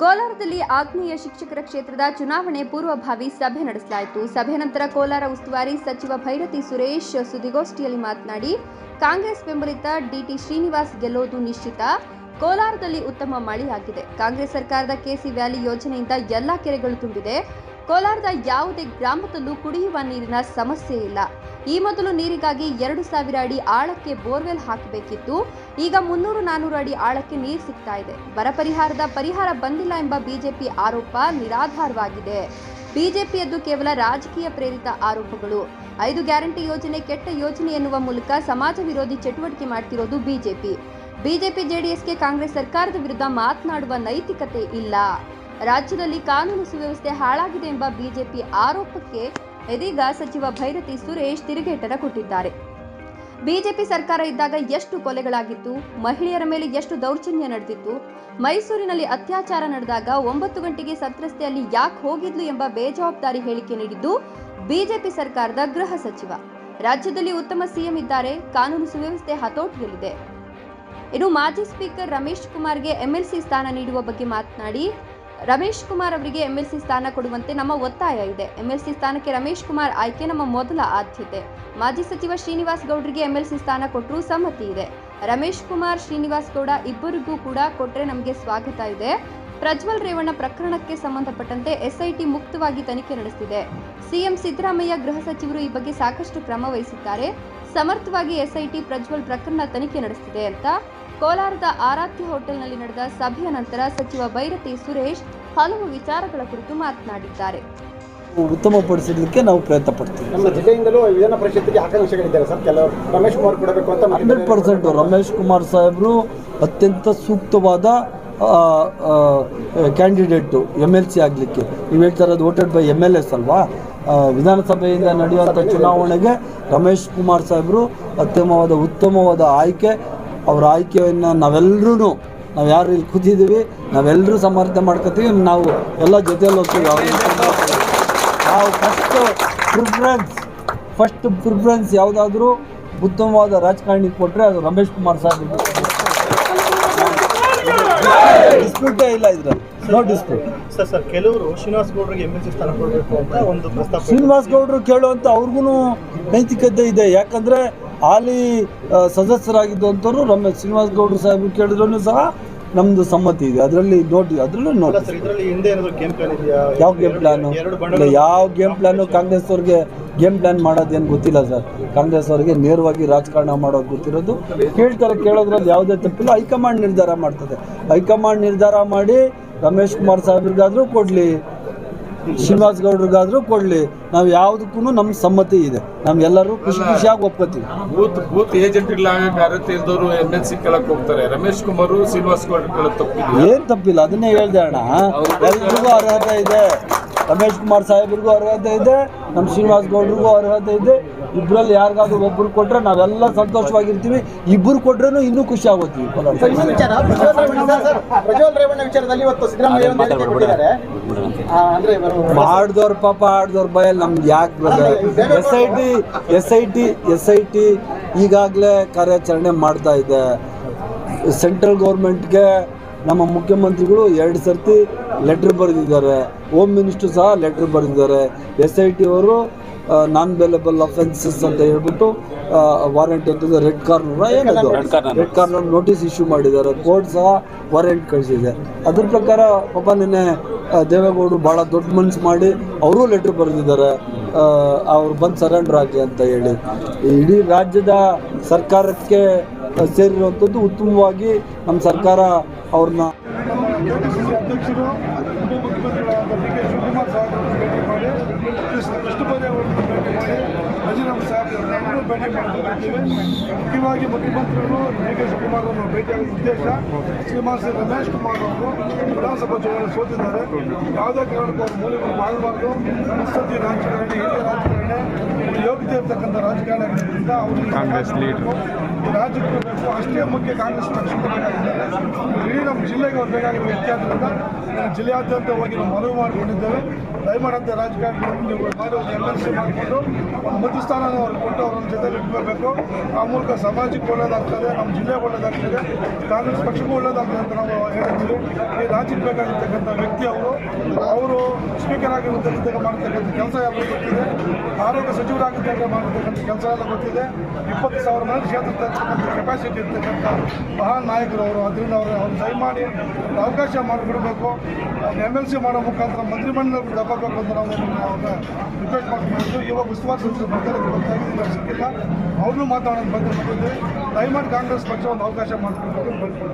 ಕೋಲಾರದಲ್ಲಿ ಆಗ್ನೇಯ ಶಿಕ್ಷಕರ ಕ್ಷೇತ್ರದ ಚುನಾವಣೆ ಪೂರ್ವಭಾವಿ ಸಭೆ ನಡೆಸಲಾಯಿತು. ಸಭೆ ನಂತರ ಕೋಲಾರ ಉಸ್ತುವಾರಿ ಸಚಿವ ಭೈರತಿ ಸುರೇಶ್ ಸುದ್ದಿಗೋಷ್ಠಿಯಲ್ಲಿ ಮಾತನಾಡಿ, ಕಾಂಗ್ರೆಸ್ ಬೆಂಬಲಿತ ಡಿಟಿ ಶ್ರೀನಿವಾಸ್ ಗೆಲ್ಲುವುದು ನಿಶ್ಚಿತ. ಕೋಲಾರದಲ್ಲಿ ಉತ್ತಮ ಮಳೆಯಾಗಿದೆ ಕಾಂಗ್ರೆಸ್ ಸರ್ಕಾರದ ಕೆಸಿ ವ್ಯಾಲಿ ಯೋಜನೆಯಿಂದ ಎಲ್ಲ ಕೆರೆಗಳು ತುಂಬಿದೆ. ಕೋಲಾರದ ಯಾವುದೇ ಗ್ರಾಮದಲ್ಲೂ ಕುಡಿಯುವ ನೀರಿನ ಸಮಸ್ಯೆ ಇಲ್ಲ. ಈ ಮೊದಲು ನೀರಿಗಾಗಿ ಎರಡು ಸಾವಿರ ಅಡಿ ಆಳಕ್ಕೆ ಬೋರ್ವೆಲ್ ಹಾಕಬೇಕಿತ್ತು. ಈಗ ಮುನ್ನೂರು ನಾನೂರು ಅಡಿ ಆಳಕ್ಕೆ ನೀರು ಸಿಗ್ತಾ ಇದೆ. ಬರ ಪರಿಹಾರದ ಪರಿಹಾರ ಬಂದಿಲ್ಲ ಎಂಬ ಬಿಜೆಪಿ ಆರೋಪ ನಿರಾಧಾರವಾಗಿದೆ. ಬಿಜೆಪಿಯದ್ದು ಕೇವಲ ರಾಜಕೀಯ ಪ್ರೇರಿತ ಆರೋಪಗಳು. ಐದು ಗ್ಯಾರಂಟಿ ಯೋಜನೆ, ಕೆಟ್ಟ ಯೋಜನೆ ಎನ್ನುವ ಮೂಲಕ ಸಮಾಜ ವಿರೋಧಿ ಚಟುವಟಿಕೆ ಮಾಡ್ತಿರೋದು ಬಿಜೆಪಿ. ಬಿಜೆಪಿ ಜೆಡಿಎಸ್ಗೆ ಕಾಂಗ್ರೆಸ್ ಸರ್ಕಾರದ ವಿರುದ್ಧ ಮಾತನಾಡುವ ನೈತಿಕತೆ ಇಲ್ಲ. ರಾಜ್ಯದಲ್ಲಿ ಕಾನೂನು ಸುವ್ಯವಸ್ಥೆ ಹಾಳಾಗಿದೆ ಎಂಬ ಬಿಜೆಪಿ ಆರೋಪಕ್ಕೆ ಇದೀಗ ಸಚಿವ ಭೈರತಿ ಸುರೇಶ್ ತಿರುಗೇಟರ ಕೊಟ್ಟಿದ್ದಾರೆ. ಬಿಜೆಪಿ ಸರ್ಕಾರ ಇದ್ದಾಗ ಎಷ್ಟು ಕೊಲೆಗಳಾಗಿತ್ತು, ಮಹಿಳೆಯರ ಮೇಲೆ ಎಷ್ಟು ದೌರ್ಜನ್ಯ ನಡೆದಿತ್ತು, ಮೈಸೂರಿನಲ್ಲಿ ಅತ್ಯಾಚಾರ ನಡೆದಾಗ ಒಂಬತ್ತು ಗಂಟೆಗೆ ಸತ್ರಸ್ತೆಯಲ್ಲಿ ಯಾಕೆ ಹೋಗಿದ್ಲು ಎಂಬ ಬೇಜವಾಬ್ದಾರಿ ಹೇಳಿಕೆ ನೀಡಿದ್ದು ಬಿಜೆಪಿ ಸರ್ಕಾರದ ಗೃಹ ಸಚಿವ. ರಾಜ್ಯದಲ್ಲಿ ಉತ್ತಮ ಸಿಎಂ ಇದ್ದಾರೆ, ಕಾನೂನು ಸುವ್ಯವಸ್ಥೆ ಹತೋಟಿಯಲ್ಲಿದೆ. ಇನ್ನು ಮಾಜಿ ಸ್ಪೀಕರ್ ರಮೇಶ್ ಕುಮಾರ್ಗೆ ಎಂಎಲ್ಸಿ ಸ್ಥಾನ ನೀಡುವ ಬಗ್ಗೆ ಮಾತನಾಡಿ ರಮೇಶ್ ಕುಮಾರ್ ಅವರಿಗೆ ಎಂಎಲ್ಸಿ ಸ್ಥಾನ ಕೊಡುವಂತೆ ನಮ್ಮ ಒತ್ತಾಯ ಇದೆ. ಎಂಎಲ್ಸಿ ಸ್ಥಾನಕ್ಕೆ ರಮೇಶ್ ಕುಮಾರ್ ಆಯ್ಕೆ ನಮ್ಮ ಮೊದಲ ಆದ್ಯತೆ. ಮಾಜಿ ಸಚಿವ ಶ್ರೀನಿವಾಸ್ ಗೌಡ್ರಿಗೆ ಎಂಎಲ್ಸಿ ಸ್ಥಾನ ಕೊಟ್ಟರೂ ಸಮ್ಮತಿ ಇದೆ. ರಮೇಶ್ ಕುಮಾರ್, ಶ್ರೀನಿವಾಸ್ ಗೌಡ ಇಬ್ಬರಿಗೂ ಕೂಡ ಕೊಟ್ಟರೆ ನಮಗೆ ಸ್ವಾಗತ ಇದೆ. ಪ್ರಜ್ವಲ್ ರೇವಣ್ಣ ಪ್ರಕರಣಕ್ಕೆ ಸಂಬಂಧಪಟ್ಟಂತೆ ಎಸ್ಐಟಿ ಮುಕ್ತವಾಗಿ ತನಿಖೆ ನಡೆಸಿದೆ ಸಿಎಂ ಸಿದ್ದರಾಮಯ್ಯ ಗೃಹ ಸಚಿವರು ಈ ಬಗ್ಗೆ ಸಾಕಷ್ಟು ಕ್ರಮ ವಹಿಸಿದ್ದಾರೆ. ಸಮರ್ಥವಾಗಿ ಎಸ್ಐಟಿ ಪ್ರಜ್ವಲ್ ಪ್ರಕರಣ ತನಿಖೆ ನಡೆಸಿದೆ ಅಂತ ಕೋಲಾರದ ಆರಾಧ್ಯ ಹೋಟೆಲ್ನಲ್ಲಿ ನಡೆದ ಸಭೆಯ ನಂತರ ಸಚಿವ ಭೈರತಿ ಸುರೇಶ್ ಹಲವು ವಿಚಾರಗಳ ಕುರಿತು ಮಾತನಾಡಿದ್ದಾರೆ. ಉತ್ತಮಪಡಿಸಲಿಕ್ಕೆ ನಾವು ಪ್ರಯತ್ನ ಪಡ್ತೀವಿ. ನಮ್ಮ ಜಿಲ್ಲೆಯಿಂದಲೂ ವಿಧಾನ ಪರಿಷತ್ತಿಗೆ ಆಕಾಂಕ್ಷೆಗಳಿದ್ದಾರೆ ಸರ್. ಕೆಲವರು ರಮೇಶ್ ಕುಮಾರ್ ಕೊಡಬೇಕು ಅಂತ ಹಂಡ್ರೆಡ್ ಪರ್ಸೆಂಟು ರಮೇಶ್ ಕುಮಾರ್ ಸಾಹೇಬರು ಅತ್ಯಂತ ಸೂಕ್ತವಾದ ಕ್ಯಾಂಡಿಡೇಟು ಎಂ ಎಲ್ ಸಿ ಆಗಲಿಕ್ಕೆ. ನೀವು ಹೇಳ್ತಾ ಇರೋದು voted by M L S ಅಲ್ವಾ ವಿಧಾನಸಭೆಯಿಂದ ನಡೆಯುವಂಥ ಚುನಾವಣೆಗೆ ರಮೇಶ್ ಕುಮಾರ್ ಸಾಹೇಬರು ಅತ್ಯಮವಾದ ಉತ್ತಮವಾದ ಆಯ್ಕೆ ಅವರ ಆಯ್ಕೆಯನ್ನು ನಾವೆಲ್ಲರೂ ನಾವು ಯಾರು ಇಲ್ಲಿ ಕೂತಿದ್ದೀವಿ ನಾವೆಲ್ಲರೂ ಸಮರ್ಥನೆ ಮಾಡ್ಕೋತೀವಿ ನಾವು ಎಲ್ಲ ಜೊತೆಯಲ್ಲಿ ಹೋಗ್ತೀವಿ. ನಾವು ಫಸ್ಟ್ ಪ್ರಿಫರೆನ್ಸ್ ಫಸ್ಟ್ ಪ್ರಿಫರೆನ್ಸ್ ಯಾವುದಾದ್ರೂ ಉತ್ತಮವಾದ ರಾಜಕಾರಣಿ ಕೊಟ್ಟರೆ ಅದು ರಮೇಶ್ ಕುಮಾರ್ ಸಾಹೇಬ್ ಡಿಸ್ಪ್ಯೂಟೇ ಇಲ್ಲ ಇದ್ರಲ್ಲಿ. ನೋ ಡಿಸ್ಪ್ಯೂಟ್ ಸರ್ ಸರ್ ಕೆಲವರು ಶ್ರೀನಿವಾಸ್ ಗೌಡ್ರಿಗೆ ಎಂ ಎಲ್ ಸಿ ಸ್ಥಾನ ಕೊಡಬೇಕು ಅಂತ ಒಂದು ಪ್ರಸ್ತಾಪ ಶ್ರೀನಿವಾಸ್ ಗೌಡರು ಕೇಳುವಂಥ ಅವ್ರಿಗೂ ನೈತಿಕತೆ ಇದೆ. ಯಾಕಂದರೆ ಹಾಲಿ ಸದಸ್ಯರಾಗಿದ್ದಂಥವ್ರು ರಮೇಶ್ ಶ್ರೀನಿವಾಸ ಗೌಡರು ಸಾಹೇಬರು ಕೇಳಿದ್ರು ಸಹ ನಮ್ಮದು ಸಮ್ಮತಿ ಇದೆ. ಅದರಲ್ಲಿ ನೋಡಿ ಅದರಲ್ಲೂ ನೋಡಿ ಯಾವ ಗೇಮ್ ಪ್ಲಾನು ಇಲ್ಲ ಯಾವ ಗೇಮ್ ಪ್ಲಾನು ಕಾಂಗ್ರೆಸ್ ಅವ್ರಿಗೆ ಗೇಮ್ ಪ್ಲಾನ್ ಮಾಡೋದೇನು ಗೊತ್ತಿಲ್ಲ ಸರ್. ಕಾಂಗ್ರೆಸ್ ಅವರಿಗೆ ನೇರವಾಗಿ ರಾಜಕಾರಣ ಮಾಡೋದು ಗೊತ್ತಿರೋದು. ಕೇಳ್ತಾರೆ ಕೇಳೋದ್ರಲ್ಲಿ ಯಾವುದೇ ತಪ್ಪಿಲ್ಲ. ಹೈಕಮಾಂಡ್ ನಿರ್ಧಾರ ಮಾಡ್ತದೆ. ಹೈಕಮಾಂಡ್ ನಿರ್ಧಾರ ಮಾಡಿ ರಮೇಶ್ ಕುಮಾರ್ ಸಾಹೇಬ್ರಿಗಾದರೂ ಕೊಡಲಿ. ಶ್ರೀನಿವಾಸ್ ಗೌಡ್ರಿಗಾದ್ರೂ ಕೊಡಲಿ. ನಾವು ಯಾವುದಕ್ಕೂ ನಮ್ಮ ಸಮ್ಮತಿ ಇದೆ. ನಮ್ಗೆಲ್ಲರೂ ಖುಷಿ ಖುಷಿಯಾಗಿ ಒಪ್ಕೋತೀವಿ. ಬೂತ್ ಬೂತ್ ಇಲ್ಲ ಕಾರ್ಯತೆ ಇಲ್ದವರು ಎಂ ಎಲ್ ಸಿ ಕೇಳಕ್ ಹೋಗ್ತಾರೆ. ರಮೇಶ್ ಕುಮಾರ್ ಶ್ರೀನಿವಾಸ ಗೌಡ್ರ ಕೇಳಕ್ ತಪ್ಪಿಲ್ಲ ಏನು ತಪ್ಪಿಲ್ಲ ಅದನ್ನೇ ಹೇಳ್ದೆ ಅಣ್ಣ. ಎಲ್ರಿಗೂ ಅರ್ಹತೆ ಇದೆ. ರಮೇಶ್ ಕುಮಾರ್ ಸಾಹೇಬ್ರಿಗೂ ಅರ್ಹತೆ ಇದೆ. ನಮ್ಮ ಶ್ರೀನಿವಾಸ್ ಗೌಡ್ರಿಗೂ ಅರ್ಹತೆ ಇದೆ. ಇಬ್ಬರಲ್ಲಿ ಯಾರಿಗಾದ್ರೂ ಒಬ್ಬರು ಕೊಟ್ಟರೆ ನಾವೆಲ್ಲ ಸಂತೋಷವಾಗಿರ್ತೀವಿ. ಇಬ್ಬರು ಕೊಟ್ರೂ ಇನ್ನೂ ಖುಷಿ ಆಗೋತೀವಿ ಮಾಡಿದವ್ರ ಪಾಪ ಆಡ್ದವ್ರ ಬಯಲ್ ನಮ್ಗೆ ಯಾಕೆ S I T S I T S I T ಈಗಾಗಲೇ ಕಾರ್ಯಾಚರಣೆ ಮಾಡ್ತಾ ಇದೆ. ಸೆಂಟ್ರಲ್ ಗೌರ್ಮೆಂಟ್ಗೆ ನಮ್ಮ ಮುಖ್ಯಮಂತ್ರಿಗಳು ಎರಡು ಸರ್ತಿ ಲೆಟ್ರ್ ಬರೆದಿದ್ದಾರೆ. ಹೋಮ್ ಮಿನಿಸ್ಟ್ರು ಸಹ ಲೆಟ್ರ್ ಬರೆದಿದ್ದಾರೆ. ಎಸ್ ಐ ಟಿ ಅವರು ನಾನ್ ಬೇಲೆಬಲ್ ಅಫೆನ್ಸಸ್ ಅಂತ ಹೇಳ್ಬಿಟ್ಟು ವಾರೆಂಟ್ ಅಂತಂದ್ರೆ ರೆಡ್ ಕಾರ್ನರ್ ಏನದು? ರೆಡ್ ಕಾರ್ನರ್ ನೋಟಿಸ್ ಇಶ್ಯೂ ಮಾಡಿದ್ದಾರೆ. ಕೋರ್ಟ್ ಸಹ ವಾರೆಂಟ್ ಕಳಿಸಿದೆ. ಅದ್ರ ಪ್ರಕಾರ ಪಾಪ ನಿನ್ನೆ ದೇವೇಗೌಡರು ಭಾಳ ದೊಡ್ಡ ಮನ್ಸು ಮಾಡಿ ಅವರು ಲೆಟ್ರ್ ಬರೆದಿದ್ದಾರೆ. ಅವ್ರು ಬಂದು ಸರೆಂಡರ್ ಆಗಿ ಅಂತ ಹೇಳಿ. ಇಡೀ ರಾಜ್ಯದ ಸರ್ಕಾರಕ್ಕೆ ಸೇರಿರುವಂಥದ್ದು ಉತ್ತಮವಾಗಿ ನಮ್ಮ ಸರ್ಕಾರ ಅವ್ರನ್ನ ಕೆಪಿಸಿಸಿ ಅಧ್ಯಕ್ಷರು ಉಪಮುಖ್ಯಮಂತ್ರಿಗಳಾದ ಡಿ ಕೆ ಶಿವಕುಮಾರ್ ಸಾಹೇಬರನ್ನು ಭೇಟಿ ಮಾಡಿ ಕೃಷ್ಣ ಕೃಷ್ಣಬೈರೇ ಅವರನ್ನು ಭೇಟಿ ಮಾಡಿ ನಜೀರಮ್ ಸಾಹೇಬ್ರನ್ನು ಭೇಟಿ ಮಾಡಿದ್ದೇವೆ ಮುಖ್ಯವಾಗಿ ಮುಖ್ಯಮಂತ್ರಿಗಳು ಡಿ ಕೆ ಶಿವಕುಮಾರ್ ಅವರನ್ನು ಭೇಟಿಯಾಗುವ ಉದ್ದೇಶ ಶ್ರೀಮಾನ್ ಶ್ರೀ ರಮೇಶ್ ಕುಮಾರ್ ಅವರು ವಿಧಾನಸಭಾ ಚುನಾವಣೆ ಸೋತಿದ್ದಾರೆ ಯಾವುದೇ ಕಾರಣಕ್ಕೂ ಮೂಲಗಳು ಮಾಡಬಾರ್ದು ಮುತ್ಸದ್ದಿ ರಾಜಕಾರಣಿ ಹಿರಿಯ ಯೋಗ್ಯತೆ ಇರ್ತಕ್ಕಂಥ ರಾಜಕಾರಣಿಗಳಿಂದ ಅವರು ಕಾಂಗ್ರೆಸ್ ಲೀಡರ್. ರಾಜ್ಯಕ್ಕೆ ಬರಬೇಕು ಅಷ್ಟೇ ಮುಖ್ಯ ಕಾಂಗ್ರೆಸ್ ಪಕ್ಷಕ್ಕೆ ಬೇಕಾಗಿದ್ದಾರೆ ಇಡೀ ನಮ್ಮ ಜಿಲ್ಲೆಗೆ ಅವ್ರು ಬೇಕಾಗಿರುವ ವ್ಯತ್ಯಾಸದಿಂದ ನಾವು ಜಿಲ್ಲೆಯಾದ್ಯಂತ ಹೋಗಿ ನಾವು ಮನವಿ ಮಾಡಿಕೊಂಡಿದ್ದೇವೆ. ದಯಮಾಡಂತೆ ರಾಜಕಾರಣಿಗಳನ್ನು ನೀವು ಮಾಡಿ ಒಂದು ಎಂ ಎಲ್ ಸಿ ಮಾಡಿಕೊಂಡು ಒಂದು ಮಧ್ಯಸ್ಥಾನ ಅವ್ರಿಗೆ ಕೊಟ್ಟು ಅವ್ರ ಜೊತೆಲಿ ಇಟ್ಕೋಬೇಕು ಆ ಮೂಲಕ ಸಮಾಜಕ್ಕೆ ಒಳ್ಳೇದಾಗ್ತದೆ ನಮ್ಮ ಜಿಲ್ಲೆಗೆ ಒಳ್ಳೇದಾಗ್ತದೆ ಕಾಂಗ್ರೆಸ್ ಪಕ್ಷಕ್ಕೂ ಒಳ್ಳೇದಾಗ್ತದೆ ಅಂತ ನಾವು ಹೇಳ್ತೀವಿ ಈ ರಾಜ್ಯಕ್ಕೆ ಬೇಕಾಗಿರ್ತಕ್ಕಂಥ ವ್ಯಕ್ತಿ ಅವರು ಅವರು ಸ್ಪೀಕರ್ ಆಗಿರ್ತಕ್ಕಂಥ ಮಾಡ್ತಕ್ಕಂಥ ಕೆಲಸ ಯಾವ ಗೊತ್ತಿದೆ. ಆರೋಗ್ಯ ಸಚಿವರಾಗಿದ್ದಾಗ ಮಾಡ್ತಕ್ಕಂಥ ಕೆಲಸ ಎಲ್ಲ ಗೊತ್ತಿದೆ. ಇಪ್ಪತ್ತು ಸಾವಿರ ಮಂದಿ ಕ್ಷೇತ್ರದ ಕೆಪಾಸಿಟಿ ಇರ್ತಕ್ಕಂಥ ಮಹಾನ್ ನಾಯಕರು ಅವರು ಅದರಿಂದ ಅವರು ಅವ್ರು ಸೈ ಮಾಡಿ ಅವಕಾಶ ಮಾಡಿಬಿಡಬೇಕು ಎಂ ಎಲ್ ಸಿ ಮಾಡೋ ಮುಖಾಂತರ ಮಂತ್ರಿಮಂಡಲದಲ್ಲಿ ತಗೋಬೇಕು ಅಂತ ನಾವು ಅವ್ರನ್ನ ರಿಕ್ವೆಸ್ಟ್ ಮಾಡ್ಕೊಂಡಿದ್ದು ಇವಾಗ ಉಸ್ತುವಾರಿ ಸಚಿವರು ಬರ್ತಾರೆ ಗೊತ್ತಾಗಿದೆ ಸಿಕ್ಕಿಲ್ಲ. ಅವ್ರನ್ನೂ ಮಾತಾಡೋದು ಬಂದು ಬಂದಿದ್ದೆ ದಯಮಾಡಿ ಕಾಂಗ್ರೆಸ್ ಪಕ್ಷ ಒಂದು ಅವಕಾಶ ಮಾಡಿಕೊಡ್ಬೇಕು